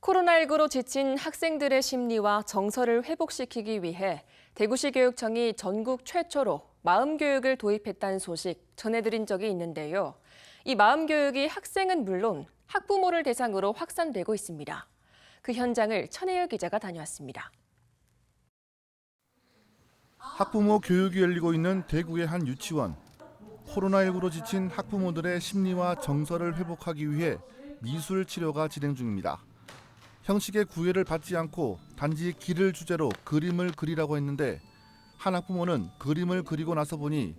코로나19로 지친 학생들의 심리와 정서를 회복시키기 위해 대구시 교육청이 전국 최초로 마음 교육을 도입했다는 소식 전해드린 적이 있는데요. 이 마음 교육이 학생은 물론 학부모를 대상으로 확산되고 있습니다. 그 현장을 천혜열 기자가 다녀왔습니다. 학부모 교육이 열리고 있는 대구의 한 유치원. 코로나19로 지친 학부모들의 심리와 정서를 회복하기 위해 미술 치료가 진행 중입니다. 형식의 구애를 받지 않고 단지 길을 주제로 그림을 그리라고 했는데 한 학 부모는 그림을 그리고 나서 보니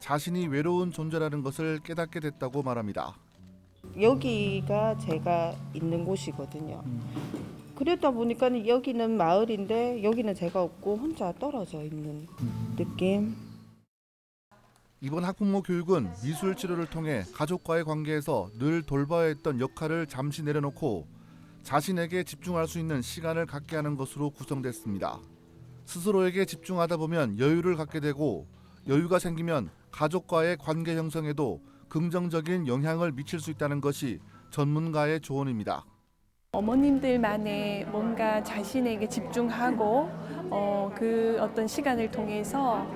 자신이 외로운 존재라는 것을 깨닫게 됐다고 말합니다. 여기가 제가 있는 곳이거든요. 그러다 보니까 여기는 마을인데 여기는 제가 없고 혼자 떨어져 있는 느낌. 이번 학부모 교육은 미술 치료를 통해 가족과의 관계에서 늘 돌봐야 했던 역할을 잠시 내려놓고 자신에게 집중할 수 있는 시간을 갖게 하는 것으로 구성됐습니다. 스스로에게 집중하다 보면 여유를 갖게 되고 여유가 생기면 가족과의 관계 형성에도 긍정적인 영향을 미칠 수 있다는 것이 전문가의 조언입니다. 어머님들만의 뭔가 자신에게 집중하고 어, 그 어떤 시간을 통해서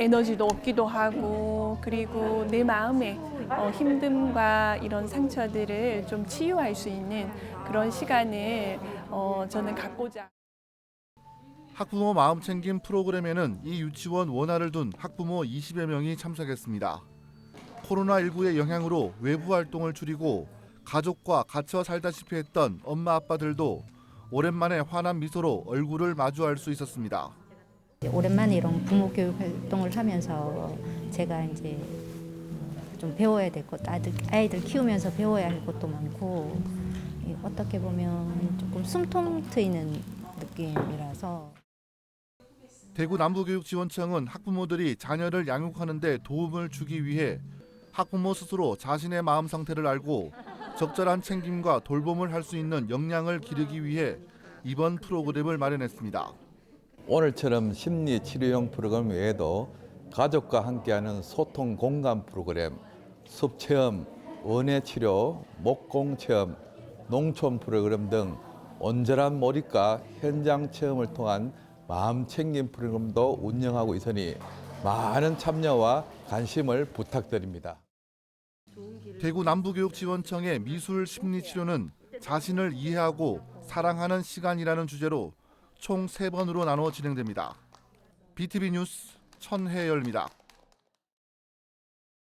에너지도 얻기도 하고 그리고 내 마음의 어, 힘듦과 이런 상처들을 좀 치유할 수 있는 그런 시간을 어, 저는 갖고자. 학부모 마음 챙김 프로그램에는 이 유치원 원화를 둔 학부모 20여 명이 참석했습니다. 코로나19의 영향으로 외부 활동을 줄이고 가족과 갇혀 살다시피 했던 엄마 아빠들도 오랜만에 환한 미소로 얼굴을 마주할 수 있었습니다. 오랜만에 이런 부모 교육 활동을 하면서 제가 이제 좀 배워야 될 것, 아들, 아이들 키우면서 배워야 할 것도 많고 이 어떻게 보면 조금 숨통 트이는 느낌이라서 대구 남부교육지원청은 학부모들이 자녀를 양육하는 데 도움을 주기 위해 학부모 스스로 자신의 마음 상태를 알고 적절한 챙김과 돌봄을 할 수 있는 역량을 기르기 위해 이번 프로그램을 마련했습니다. 오늘처럼 심리 치료형 프로그램 외에도 가족과 함께하는 소통 공감 프로그램, 숲 체험, 원예 치료, 목공 체험, 농촌 프로그램 등 온전한 몰입과 현장 체험을 통한 마음 챙김 프로그램도 운영하고 있으니 많은 참여와 관심을 부탁드립니다. 대구 남부교육지원청의 미술 심리치료는 자신을 이해하고 사랑하는 시간이라는 주제로 총 세번으로 나눠 진행됩니다. BTV 뉴스 천혜열입니다.